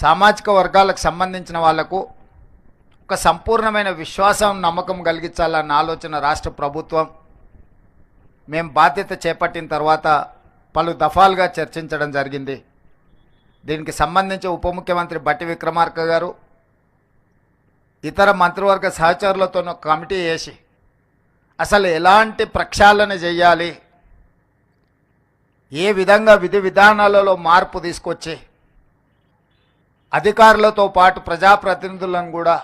సామాజిక వర్గాలకు సంబంధించిన వాళ్ళకు ఒక సంపూర్ణమైన విశ్వాసం నమ్మకం కలిగించాలన్న ఆలోచన రాష్ట్ర ప్రభుత్వం. మేము బాధ్యత చేపట్టిన తర్వాత పలు దఫాలుగా చర్చించడం జరిగింది. దీనికి సంబంధించి ఉప ముఖ్యమంత్రి బట్టి విక్రమార్క గారు ఇతర మంత్రివర్గ సహచరులతో కమిటీ వేసి అసలు ఎలాంటి ప్రక్షాళన చేయాలి? ఏ విధంగా విధి విధానాలలో మార్పు తీసుకొచ్చి అధికారులతో పాటు ప్రజాప్రతినిధులను కూడా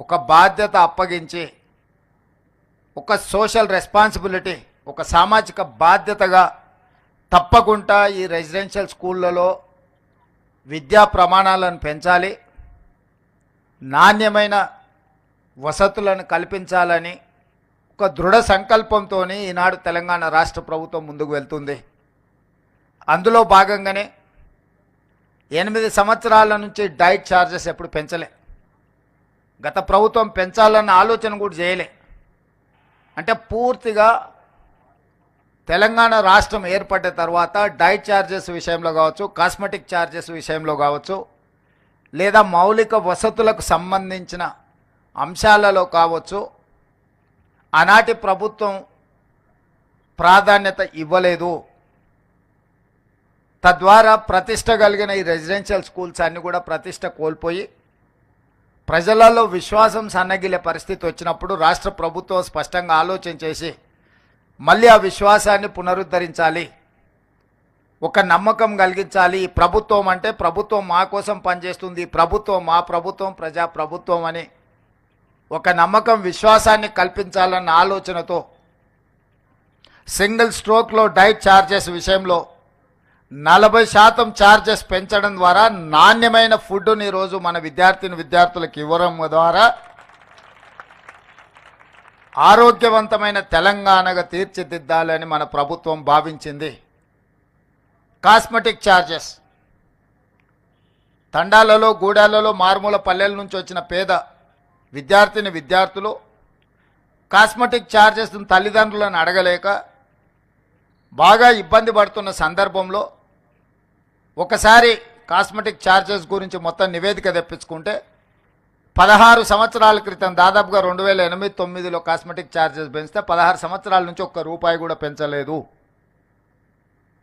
ఒక బాధ్యత అప్పగించి ఒక సోషల్ రెస్పాన్సిబిలిటీ ఒక సామాజిక బాధ్యతగా తప్పకుండా ఈ రెసిడెన్షియల్ స్కూళ్ళలో విద్యా ప్రమాణాలను పెంచాలి నాణ్యమైన వసతులను కల్పించాలని ఒక దృఢ సంకల్పంతో ఈనాడు తెలంగాణ రాష్ట్ర ప్రభుత్వం ముందుకు వెళ్తుంది. అందులో భాగంగానే ఎనిమిది సంవత్సరాల నుంచి డైట్ ఛార్జెస్ ఎప్పుడు పెంచలే. గత ప్రభుత్వం పెంచాలన్న ఆలోచన కూడా చేయలే. అంటే పూర్తిగా తెలంగాణ రాష్ట్రం ఏర్పడ్డ తర్వాత డైట్ ఛార్జెస్ విషయంలో కావచ్చు కాస్మెటిక్ ఛార్జెస్ విషయంలో కావచ్చు లేదా మౌలిక వసతులకు సంబంధించిన అంశాలలో కావచ్చు ఆనాటి ప్రభుత్వం ప్రాధాన్యత ఇవ్వలేదు. తద్వారా ప్రతిష్ట కలిగిన ఈ రెసిడెన్షియల్ స్కూల్స్ అన్నీ కూడా ప్రతిష్ట కోల్పోయి ప్రజలలో విశ్వాసం సన్నగిలే పరిస్థితి వచ్చినప్పుడు రాష్ట్ర ప్రభుత్వం స్పష్టంగా ఆలోచన చేసి మళ్ళీ ఆ విశ్వాసాన్ని పునరుద్ధరించాలి. ఒక నమ్మకం కలిగించాలి. ఈ ప్రభుత్వం అంటే ప్రభుత్వం మా కోసం పనిచేస్తుంది. ప్రభుత్వం మా ప్రభుత్వం ప్రజా ప్రభుత్వం అని ఒక నమ్మకం విశ్వాసాన్ని కల్పించాలన్న ఆలోచనతో సింగిల్ స్ట్రోక్లో డైట్ ఛార్జెస్ విషయంలో నలభై శాతం ఛార్జెస్ పెంచడం ద్వారా నాణ్యమైన ఫుడ్ని ఈరోజు మన విద్యార్థిని విద్యార్థులకు ఇవ్వడం ద్వారా ఆరోగ్యవంతమైన తెలంగాణగా తీర్చిదిద్దాలని మన ప్రభుత్వం భావించింది. కాస్మెటిక్ ఛార్జెస్ తండాలలో గూడాలలో మారుమూల పల్లెల నుంచి వచ్చిన పేద విద్యార్థిని విద్యార్థులు కాస్మెటిక్ ఛార్జెస్ను తల్లిదండ్రులను అడగలేక బాగా ఇబ్బంది పడుతున్న సందర్భంలో ఒకసారి కాస్మెటిక్ ఛార్జెస్ గురించి మొత్తం నివేదిక తెప్పించుకుంటే పదహారు సంవత్సరాల క్రితం దాదాపుగా రెండు వేల ఎనిమిది తొమ్మిదిలో కాస్మెటిక్ ఛార్జెస్ పెంచితే పదహారు సంవత్సరాల నుంచి ఒక్క రూపాయి కూడా పెంచలేదు.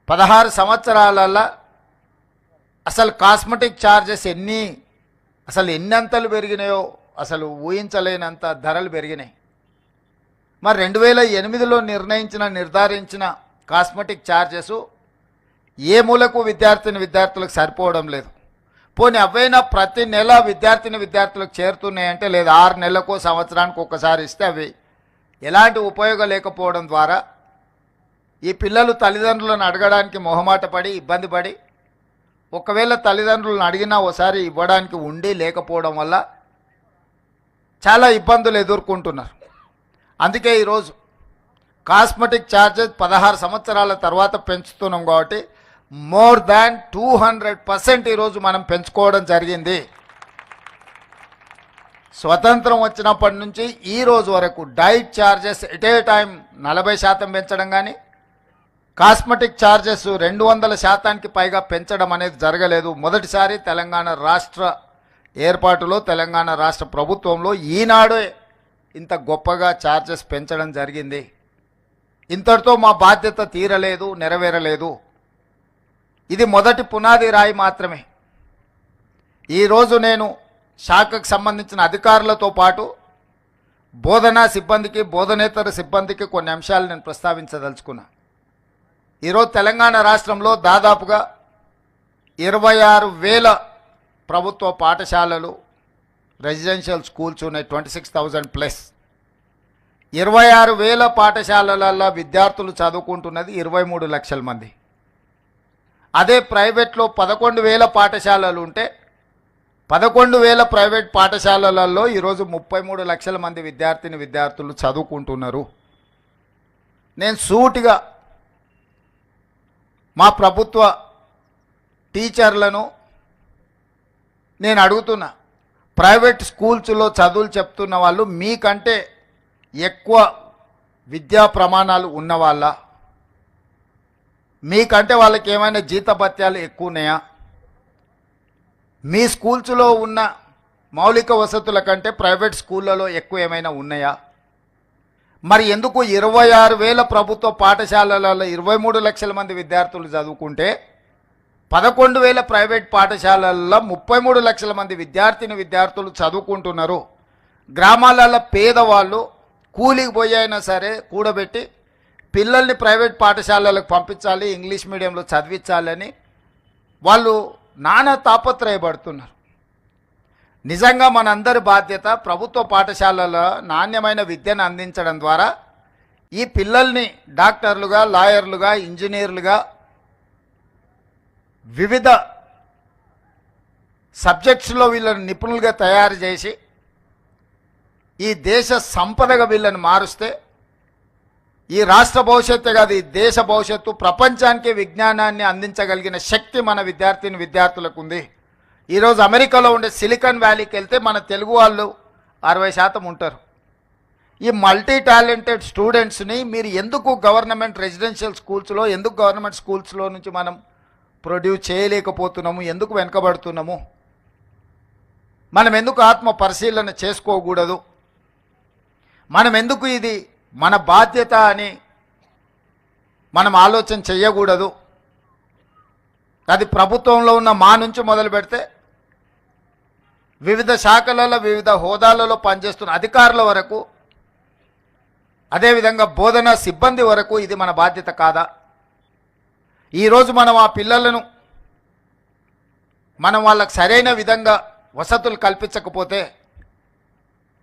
పదహారు సంవత్సరాలల్లో అసలు కాస్మెటిక్ ఛార్జెస్ ఎన్ని అసలు ఎన్ని అంతలు పెరిగినాయో అసలు ఊహించలేనంత ధరలు పెరిగినాయి. మరి రెండు వేల ఎనిమిదిలో నిర్ణయించిన నిర్ధారించిన కాస్మెటిక్ ఛార్జెస్ ఏ మూలకు విద్యార్థిని విద్యార్థులకు సరిపోవడం లేదు. పోనీ అవైనా ప్రతి నెల విద్యార్థిని విద్యార్థులకు చేరుతున్నాయంటే లేదా ఆరు నెలలకు సంవత్సరానికి ఒకసారి ఇస్తే అవి ఎలాంటి ఉపయోగం లేకపోవడం ద్వారా ఈ పిల్లలు తల్లిదండ్రులను అడగడానికి మొహమాట పడి ఇబ్బంది పడి ఒకవేళ తల్లిదండ్రులను అడిగినా ఒకసారి ఇవ్వడానికి ఉండి లేకపోవడం వల్ల చాలా ఇబ్బందులు ఎదుర్కొంటున్నారు. అందుకే ఈరోజు కాస్మెటిక్ ఛార్జెస్ పదహారు సంవత్సరాల తర్వాత పెంచుతున్నాం కాబట్టి more than two hundred percent ఈరోజు మనం పెంచుకోవడం జరిగింది. స్వతంత్రం వచ్చినప్పటి నుంచి ఈ రోజు వరకు diet charges at a time నలభై శాతం పెంచడం కానీ కాస్మెటిక్ ఛార్జెస్ రెండు వందల శాతానికి పైగా పెంచడం అనేది జరగలేదు. మొదటిసారి తెలంగాణ రాష్ట్ర ఏర్పాటులో తెలంగాణ రాష్ట్ర ప్రభుత్వంలో ఈనాడే ఇంత గొప్పగా ఛార్జెస్ పెంచడం జరిగింది. ఇంతటితో మా బాధ్యత తీరలేదు నెరవేరలేదు. ఇది మొదటి పునాది రాయి మాత్రమే. ఈరోజు నేను శాఖకు సంబంధించిన అధికారులతో పాటు బోధనా సిబ్బందికి బోధనేతర సిబ్బందికి కొన్ని అంశాలు నేను ప్రస్తావించదలుచుకున్నా. ఈరోజు తెలంగాణ రాష్ట్రంలో దాదాపుగా ఇరవై ఆరు వేల ప్రభుత్వ పాఠశాలలు రెసిడెన్షియల్ స్కూల్స్ ఉన్నాయి ట్వంటీ సిక్స్ థౌజండ్ ప్లస్. ఇరవై ఆరు వేల పాఠశాలలలో విద్యార్థులు చదువుకుంటున్నది ఇరవై మూడు లక్షల మంది. అదే ప్రైవేట్లో పదకొండు వేల పాఠశాలలు ఉంటే పదకొండు వేల ప్రైవేట్ పాఠశాలలలో ఈరోజు ముప్పై మూడు లక్షల మంది విద్యార్థిని విద్యార్థులు చదువుకుంటున్నారు. నేను సూటిగా మా ప్రభుత్వ టీచర్లను నేను అడుగుతున్నా ప్రైవేట్ స్కూల్స్లో చదువులు చెప్తున్న వాళ్ళు మీకంటే ఎక్కువ విద్యా ప్రమాణాలు ఉన్నవాళ్ళ మీకంటే వాళ్ళకి ఏమైనా జీతభత్యాలు ఎక్కువ ఉన్నాయా మీ స్కూల్స్లో ఉన్న మౌలిక వసతుల కంటే ప్రైవేట్ స్కూళ్ళలో ఎక్కువ ఏమైనా ఉన్నాయా? మరి ఎందుకు ఇరవై ఆరు వేల ప్రభుత్వ పాఠశాలలలో ఇరవై మూడు లక్షల మంది విద్యార్థులు చదువుకుంటే పదకొండు వేల ప్రైవేట్ పాఠశాలల్లో ముప్పై మూడు లక్షల మంది విద్యార్థిని విద్యార్థులు చదువుకుంటున్నారు? గ్రామాలలో పేదవాళ్ళు కూలికి పోయైనా సరే కూడబెట్టి పిల్లల్ని ప్రైవేట్ పాఠశాలలకు పంపించాలి ఇంగ్లీష్ మీడియంలో చదివించాలని వాళ్ళు నానా తాపత్రయపడుతున్నారు. నిజంగా మనందరి బాధ్యత ప్రభుత్వ పాఠశాలలో నాణ్యమైన విద్యను అందించడం ద్వారా ఈ పిల్లల్ని డాక్టర్లుగా లాయర్లుగా ఇంజనీర్లుగా వివిధ సబ్జెక్ట్స్లో వీళ్ళని నిపుణులుగా తయారు చేసి ఈ దేశ సంపదగా వీళ్ళని మారుస్తే ఈ రాష్ట్ర భవిష్యత్తు కాదు ఈ దేశ భవిష్యత్తు ప్రపంచానికి విజ్ఞానాన్ని అందించగలిగిన శక్తి మన విద్యార్థిని విద్యార్థులకు ఉంది ఈరోజు అమెరికాలో ఉండే సిలికాన్ వ్యాలీకి వెళ్తే మన తెలుగు వాళ్ళు అరవై శాతం ఉంటారు. ఈ మల్టీ టాలెంటెడ్ స్టూడెంట్స్ని మీరు ఎందుకు గవర్నమెంట్ రెసిడెన్షియల్ స్కూల్స్లో ఎందుకు గవర్నమెంట్ స్కూల్స్లో నుంచి మనం ప్రొడ్యూస్ చేయలేకపోతున్నాము ఎందుకు వెనుకబడుతున్నాము? మనం ఎందుకు ఆత్మ పరిశీలన చేసుకోకూడదు? మనం ఎందుకు ఇది మన బాధ్యత అని మనం ఆలోచన చేయకూడదు అది ప్రభుత్వంలో ఉన్న మా నుంచి మొదలు పెడితే వివిధ శాఖలలో వివిధ హోదాలలో పనిచేస్తున్న అధికారుల వరకు అదేవిధంగా బోధన సిబ్బంది వరకు ఇది మన బాధ్యత కాదా? ఈరోజు మనం ఆ పిల్లలను మనం వాళ్ళకు సరైన విధంగా వసతులు కల్పించకపోతే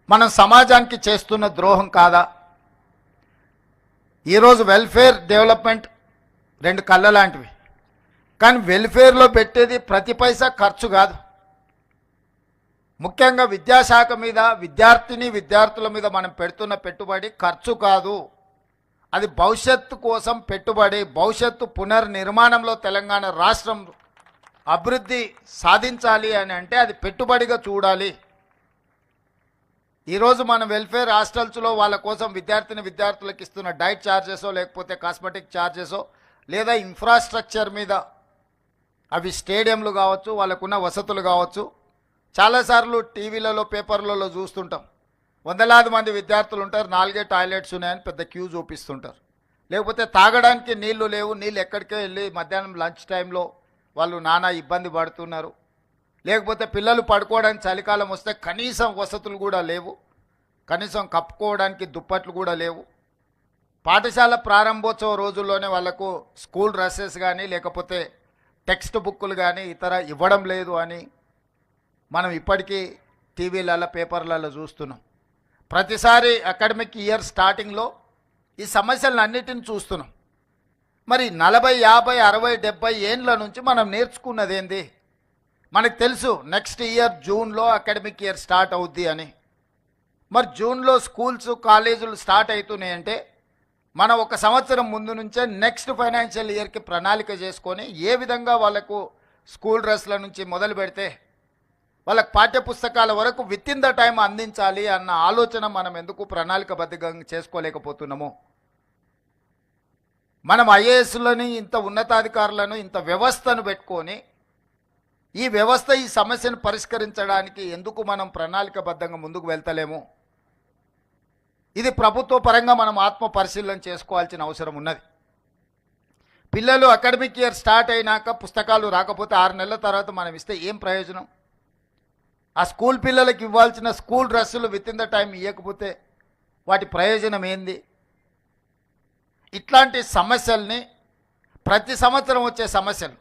మనం సమాజానికి చేస్తున్న ద్రోహం కాదా? ఈరోజు వెల్ఫేర్ డెవలప్మెంట్ రెండు కళ్ళ లాంటివి. కానీ వెల్ఫేర్లో పెట్టేది ప్రతి పైసా ఖర్చు కాదు. ముఖ్యంగా విద్యాశాఖ మీద విద్యార్థిని విద్యార్థుల మీద మనం పెడుతున్న పెట్టుబడి ఖర్చు కాదు. అది భవిష్యత్తు కోసం పెట్టుబడి భవిష్యత్తు పునర్నిర్మాణంలో తెలంగాణ రాష్ట్రం అభివృద్ధి సాధించాలి అని అంటే అది పెట్టుబడిగా చూడాలి. ఈరోజు మన వెల్ఫేర్ హాస్టల్స్లో వాళ్ళ కోసం విద్యార్థిని విద్యార్థులకు ఇస్తున్న డైట్ ఛార్జెసో లేకపోతే కాస్మెటిక్ ఛార్జెసో లేదా ఇన్ఫ్రాస్ట్రక్చర్ మీద అవి స్టేడియంలు కావచ్చు వాళ్ళకున్న వసతులు కావచ్చు. చాలాసార్లు టీవీలలో పేపర్లలో చూస్తుంటాం. వందలాది మంది విద్యార్థులు ఉంటారు. నాలుగే టాయిలెట్స్ ఉన్నాయని పెద్ద క్యూ చూపిస్తుంటారు. లేకపోతే తాగడానికి నీళ్ళు లేవు. నీళ్ళు ఎక్కడికే వెళ్ళి మధ్యాహ్నం లంచ్ టైంలో వాళ్ళు నానా ఇబ్బంది పడుతున్నారు. లేకపోతే పిల్లలు పడుకోవడానికి చలికాలం వస్తే కనీసం వసతులు కూడా లేవు. కనీసం కప్పుకోవడానికి దుప్పట్లు కూడా లేవు. పాఠశాల ప్రారంభోత్సవ రోజుల్లోనే వాళ్ళకు స్కూల్ డ్రెస్సెస్ కానీ లేకపోతే టెక్స్ట్ బుక్కులు కానీ ఇతర ఇవ్వడం లేదు అని మనం ఇప్పటికీ టీవీలలో పేపర్లలో చూస్తున్నాం. ప్రతిసారి అకాడమిక్ ఇయర్ స్టార్టింగ్లో ఈ సమస్యలను అన్నిటిని చూస్తున్నాం. మరి నలభై యాభై అరవై డెబ్బై ఏండ్ల నుంచి మనం నేర్చుకున్నది ఏంది మనకు తెలుసు నెక్స్ట్ ఇయర్ జూన్లో అకాడమిక్ ఇయర్ స్టార్ట్ అవుద్ది అని. మరి జూన్లో స్కూల్స్ కాలేజీలు స్టార్ట్ అవుతున్నాయంటే మనం ఒక సంవత్సరం ముందు నుంచే నెక్స్ట్ ఫైనాన్షియల్ ఇయర్కి ప్రణాళిక చేసుకొని ఏ విధంగా వాళ్ళకు స్కూల్ డ్రెస్ల నుంచి మొదలు పెడితే వాళ్ళకి పాఠ్యపుస్తకాల వరకు విత్ ఇన్ ద టైం అందించాలి అన్న ఆలోచన మనం ఎందుకు ప్రణాళికబద్ధంగా చేసుకోలేకపోతున్నాము? మనం ఐఏఎస్లని ఇంత ఉన్నతాధికారులను ఇంత వ్యవస్థను పెట్టుకొని ఈ వ్యవస్థ ఈ సమస్యను పరిష్కరించడానికి ఎందుకు మనం ప్రణాళికబద్ధంగా ముందుకు వెళ్తలేము? ఇది ప్రభుత్వ పరంగా మనం ఆత్మ పరిశీలన చేసుకోవాల్సిన అవసరం ఉన్నది. పిల్లలు అకాడమిక్ ఇయర్ స్టార్ట్ అయినాక పుస్తకాలు రాకపోతే ఆరు నెలల తర్వాత మనం ఇస్తే ఏం ప్రయోజనం? ఆ స్కూల్ పిల్లలకి ఇవ్వాల్సిన స్కూల్ డ్రెస్సులు విత్ ఇన్ ద టైం ఇవ్వకపోతే వాటి ప్రయోజనం ఏంది? ఇట్లాంటి సమస్యల్ని ప్రతి సంవత్సరం వచ్చే సమస్యలు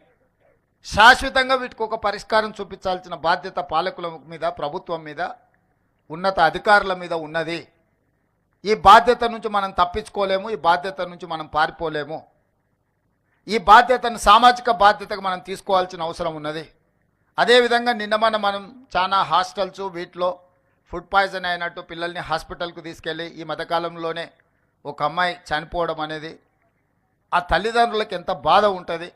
శాశ్వతంగా వీటికి ఒక పరిష్కారం చూపించాల్సిన బాధ్యత పాలకుల మీద ప్రభుత్వం మీద ఉన్నత అధికారుల మీద ఉన్నది. ఈ బాధ్యత నుంచి మనం తప్పించుకోలేము ఈ బాధ్యత నుంచి మనం పారిపోలేము. ఈ బాధ్యతను సామాజిక బాధ్యతగా మనం తీసుకోవాల్సిన అవసరం ఉన్నది. అదేవిధంగా నిన్న మన మనం చాలా హాస్టల్స్ వీటిలో ఫుడ్ పాయిజన్ అయినట్టు పిల్లల్ని హాస్పిటల్కు తీసుకెళ్ళి ఈ మధ్యకాలంలోనే ఒక అమ్మాయి చనిపోవడం అనేది ఆ తల్లిదండ్రులకు ఎంత బాధ ఉంటుంది.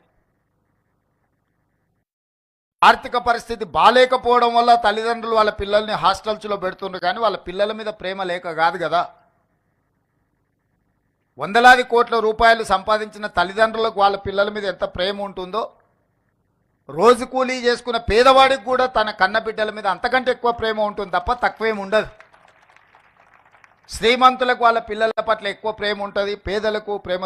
ఆర్థిక పరిస్థితి బాగాలేకపోవడం వల్ల తల్లిదండ్రులు వాళ్ళ పిల్లల్ని హాస్టల్స్లో పెడుతుండ్రు కానీ వాళ్ళ పిల్లల మీద ప్రేమ లేక కాదు కదా. వందలాది కోట్ల రూపాయలు సంపాదించిన తల్లిదండ్రులకు వాళ్ళ పిల్లల మీద ఎంత ప్రేమ ఉంటుందో రోజు కూలీ చేసుకున్న పేదవాడికి కూడా తన కన్న బిడ్డల మీద అంతకంటే ఎక్కువ ప్రేమ ఉంటుంది తప్ప తక్కువేం ఉండదు. శ్రీమంతులకు వాళ్ళ పిల్లల పట్ల ఎక్కువ ప్రేమ ఉంటుంది పేదలకు ప్రేమ